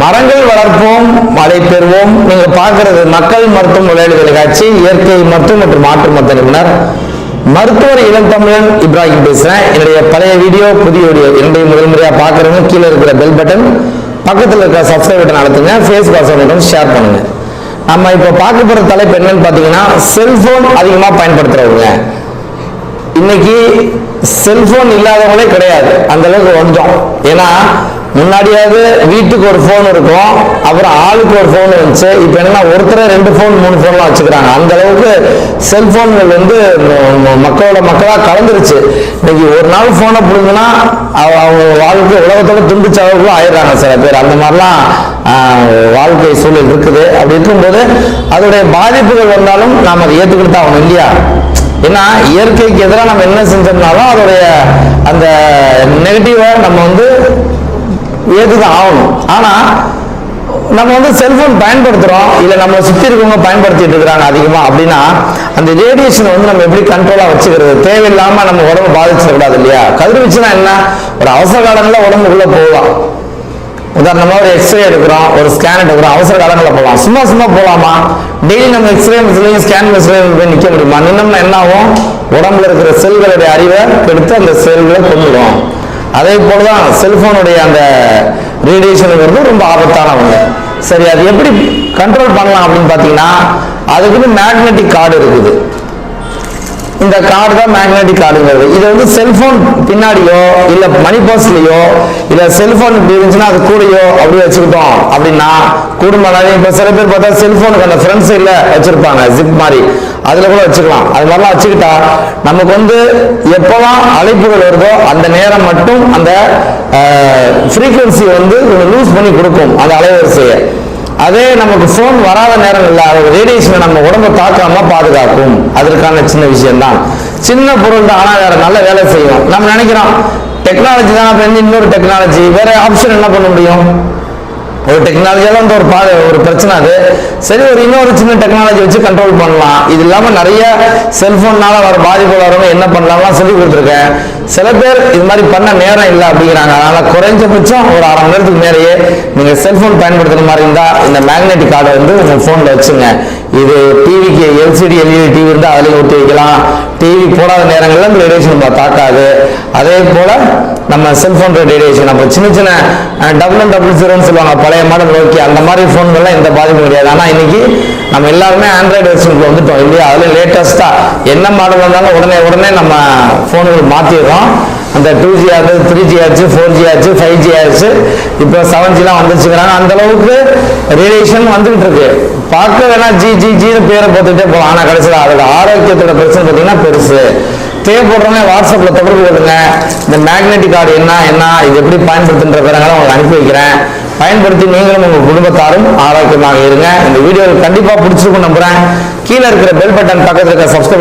மரங்கள் வளர்ப்போம் மழை பெறுவோம். நீங்க பார்க்கறது மக்கள் மருத்துவம் விளையாட்டு தொலைக்காட்சி இயற்கை மருத்துவம் மற்றும் மாற்று மருத்துவ நிபுணர். மருத்துவர் இளம் தமிழன் இப்ராஹிம் பேசுறேன். என்னுடைய பழைய வீடியோ புதிய வீடியோ என்னுடைய முதல் முறையா பார்க்கறவங்க கீழே இருக்கிற பெல் பட்டன் பக்கத்தில் இருக்கிற சப்ஸ்கிரைப் பட்டன் அழுத்துங்க. ஃபேஸ் பாஸ்வேர்டு ஷேர் பண்ணுங்க. நம்ம இப்போ பார்க்க போகிற தலைப்பு என்னன்னு பார்த்தீங்கன்னா செல்போன் அதிகமாக பயன்படுத்துறவங்க. இன்னைக்கு செல்போன் இல்லாதவங்களே கிடையாது. அந்த அளவுக்கு வந்துட்டோம் ஏன்னா முன்னாடியாவது வீட்டுக்கு ஒரு ஃபோன் இருக்கும். அப்புறம் ஆளுக்கு ஒரு ஃபோன் இருந்துச்சு. இப்போ என்னன்னா ஒருத்தரே ரெண்டு ஃபோன் மூணு ஃபோன்லாம் வச்சுக்கிறாங்க. அந்த அளவுக்கு வந்து மக்களோட மக்களாக கலந்துருச்சு. இன்னைக்கு ஒரு நாள் ஃபோனை பிடிங்கன்னா அவங்க வாழ்க்கை உலகத்தோட துண்டிச்ச அளவுக்கு ஆயிடுறாங்க சில பேர். அந்த மாதிரிலாம் வாழ்க்கை சூழல் இருக்குது. அப்படி இருக்கும்போது அதோடைய பாதிப்புகள் வந்தாலும் நாம் அதை ஏற்றுக்கிட்டு தான் ஆகணும் இல்லையா? ஏன்னா இயற்கைக்கு எதிராக நம்ம என்ன செஞ்சோம்னாலும் அதோடைய அந்த நெகட்டிவை நம்ம வந்து ஏற்றுதான் ஆகணும். ஆனா நம்ம வந்து செல்போன் பயன்படுத்துறோம் இல்ல நம்ம சுத்தி இருக்கவங்க பயன்படுத்திட்டு இருக்கிறாங்க அதிகமா அப்படின்னா அந்த ரேடியேஷனை வந்து நம்ம எப்படி கண்ட்ரோலா வச்சுக்கிறது? தேவையில்லாம நம்ம உடம்பு பாதிச்சிடக்கூடாது இல்லையா? கதிர்வீச்சுனா என்ன? ஒரு அவசர காலங்களில் உடம்புக்குள்ள போகலாம். உதாரணமா ஒரு எக்ஸ்ரே எடுக்கிறோம் ஒரு ஸ்கேன் எடுக்கிறோம் அவசர காலங்களில் போகலாம். சும்மா சும்மா போகலாமா? டெய்லி நம்ம எக்ஸ்ரே மிஸ்லையும் ஸ்கேன் மிஸ்லையும் போய் நிற்க முடியுமா? நின்னோம்னா என்ன ஆகும்? உடம்புல இருக்கிற செல்களுடைய அறிவை எடுத்து அந்த செல்களை கொண்டுடும் அதே போலதான் செல்போனுடைய அந்த ரேடியேஷனுங்கிறது ரொம்ப ஆபத்தான ஒண்ணு சரி அது எப்படி கண்ட்ரோல் பண்ணலாம் அப்படின்னு பார்த்தீங்கன்னா அதுக்குன்னு மேக்னெட்டிக் கார்டு இருக்குது. இந்த கார்டு தான் மேக்னெட்டிக் கார்டுங்கிறது இது வந்து செல்போன் பின்னாடியோ இல்ல மணி பர்ஸ்லயோ இல்ல செல்போன் இப்படி இருந்துச்சுன்னா அது கூடயோ அப்படி வச்சுக்கிட்டோம் அப்படின்னா குடும்பம் இப்ப சில பேர் பார்த்தா செல்போனுக்கு அந்த ஃப்ரெண்ட்ஸ் இல்ல வச்சிருப்பாங்க ஜிப் மாதிரி. அதுல கூட வச்சுக்கலாம். அது மாதிரிலாம் வச்சுக்கிட்டா நமக்கு வந்து எப்போலாம் அழைப்புகள் வருதோ அந்த நேரம் மட்டும் அந்த ஃப்ரீக்குவன்சி வந்து லூஸ் பண்ணி கொடுக்கும் அந்த அலைவரிசையை. அதே நமக்கு ஃபோன் வராத நேரம் இல்லை அது ரேடியேஷனை நம்ம உடம்ப தாக்காம பாதுகாக்கும். அதற்கான சின்ன விஷயம்தான். சின்ன பொருள் தான் ஆனால் வேற நல்ல வேலை செய்யும். நம்ம நினைக்கிறோம் டெக்னாலஜி தான் இன்னொரு டெக்னாலஜி வேற ஆப்ஷன் என்ன பண்ண முடியும்? ஒரு டெக்னாலஜியால வந்து ஒரு பா ஒரு பிரச்சனை அது. சரி ஒரு இன்னொரு சின்ன டெக்னாலஜி வச்சு கண்ட்ரோல் பண்ணலாம். இது இல்லாம நிறைய செல்போன்னால வர பாதிப்பு வரவங்க என்ன பண்ணலாம்லாம் சொல்லி கொடுத்துருக்கேன். சில பேர் இது மாதிரி பண்ண நேரம் இல்லை அப்படிங்கிறாங்க. அதனால குறைஞ்சபட்சம் ஒரு அரை மணி நேரத்துக்கு மேலேயே நீங்க செல்போன் பயன்படுத்துற மாதிரி இருந்தா இந்த மேக்னெட்டிக் கார்டை வந்து உங்க போன்ல வச்சுங்க. இது டிவிக்கு எல்சிடி எல்இடி டிவி இருந்தால் அதுலேயும் ஊற்றி வைக்கலாம். டிவி போடாத நேரங்களில் அந்த ரேடியேஷன் நம்ம தாக்காது. அதே போல் நம்ம செல்ஃபோன் ரேடியேஷன் அப்போ சின்ன சின்ன டபுள் அண்ட் டபுள் ஜீரோன்னு சொல்லுவாங்க. பழைய மாடல் ஓகே அந்த மாதிரி ஃபோன்கள்லாம் எந்த பாதிப்பும் கிடையாது. ஆனால் இன்னைக்கு நம்ம எல்லாருமே ஆண்ட்ராய்டு வெர்ஷனுக்கு வந்துட்டோம். இல்லையா? அதில் லேட்டஸ்ட்டாக என்ன மாடல் வந்தாலும் உடனே உடனே நம்ம ஃபோனுகள் மாற்றிடுறோம் அந்த டூ ஜி ஆச்சு த்ரீ ஜி ஆச்சு ஃபோர் ஜி ஆச்சு ஃபைவ் ஜி ஆச்சு. இப்போ செவன் ஜிலாம் வந்துச்சுங்கிறாங்க அந்தளவுக்கு ரியலேஷன் வந்துகிட்டு இருக்கு பார்க்க வேணா ஜி ஜி ஜின்னு பேரை பார்த்துட்டே போகலாம் ஆனால் கடைசியில் அதோட ஆரோக்கியத்தோட பிரச்சனை பார்த்தீங்கன்னா பெருசு. தேவைப்படுறவங்க வாட்ஸ்அப்பில் தொடர்பு கொடுங்க இந்த மேக்னெட்டிக் கார்டு என்ன என்ன இது எப்படி பயன்படுத்துன்ற விவரங்களை உங்களுக்கு அனுப்பி வைக்கிறேன். பயன்படுத்தி நீங்களும் உங்கள் குடும்பத்தாரும் ஆரோக்கியமாக இருங்க. இந்த வீடியோ கண்டிப்பாக பிடிச்சிருக்கும் நம்புறேன். கீழே இருக்கிற பெல் பட்டன் பக்கத்தில் இருக்கிற சப்ஸ்கிரைப்